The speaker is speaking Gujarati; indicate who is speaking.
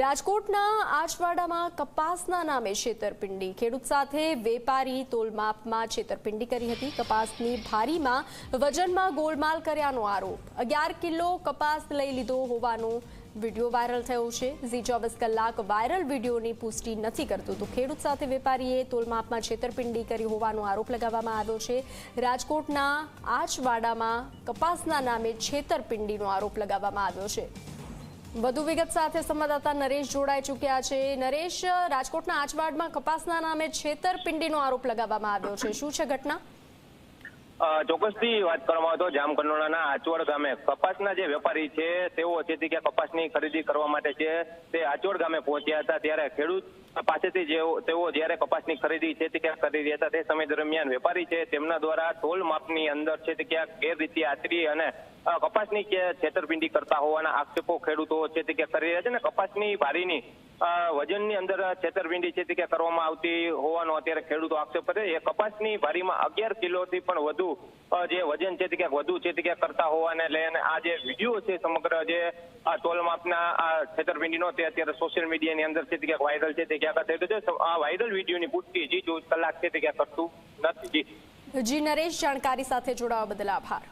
Speaker 1: રાજકોટના આજવાડામાં કપાસના નામે છેતરપિંડી. ખેડૂત સાથે વેપારી તોલમાપમાં છેતરપિંડી કરી હતી. કપાસની ભારીમાં વજનમાં ગોલમાલ કર્યાનો આરોપ. અગિયાર કિલો કપાસ લઈ લીધો હોવાનો વીડિયો વાયરલ થયો છે. ઝી ચોવીસ કલાક વાયરલ વિડીયોની પુષ્ટિ નથી કરતું તો ખેડૂત સાથે વેપારીએ તોલમાપમાં છેતરપિંડી કરી હોવાનો આરોપ લગાવવામાં આવ્યો છે. રાજકોટના આજવાડામાં કપાસના નામે છેતરપિંડીનો આરોપ લગાવવામાં આવ્યો છે. વધુ વિગત સાથે સંવાદદાતા નરેશ જોડાઈ ચૂક્યા છે. નરેશ, રાજકોટના આચવાડમાં કપાસના નામે છેતરપિંડીનો આરોપ લગાવવામાં આવ્યો છે. શું છે ઘટના?
Speaker 2: ચોક્કસથી વાત કરવામાં તો જામકંડોળાના આચવડ ગામે. કપાસના જે વેપારી છે, તેઓ છે કે કપાસની ખરીદી કરવા માટે છે. તે આચવડ ગામે પહોંચ્યા હતા. ત્યારે ખેડૂત પાસેથી જેઓ તેઓ જ્યારે કપાસની ખરીદી છે તે ક્યાંક કરી રહ્યા હતા તે સમય દરમિયાન વેપારી છે તેમના દ્વારા તોલ માપની અંદર છે તે ક્યાંક ગેરરીતિ આચરી અને કપાસની છેતરપિંડી કરતા હોવાના આક્ષેપો ખેડૂતો છે તે ક્યાંક કરી રહ્યા છે અને કપાસની બારીની વજનની અંદર છેતરપિંડી છે તે કરવામાં આવતી હોવાનો અત્યારે ખેડૂતો આક્ષેપ કરે એ કપાસની બારીમાં અગિયાર કિલોથી પણ વધુ જે વજન છે તે ક્યાંક વધુ છે તે ક્યાંક કરતા હોવાને લઈને આ જે વીડિયો છે સમગ્ર જે આ તોલમાપના આ છેતરપિંડીનો તે અત્યારે સોશિયલ મીડિયાની અંદર છે તે ક્યાંક વાયરલ છે તે વાયરલ વિડીયોની પુષ્ટિ જી ચોવીસ ક્યાંક કરતું નથી.
Speaker 1: જી, નરેશ, જાણકારી સાથે જોડાવા બદલ આભાર.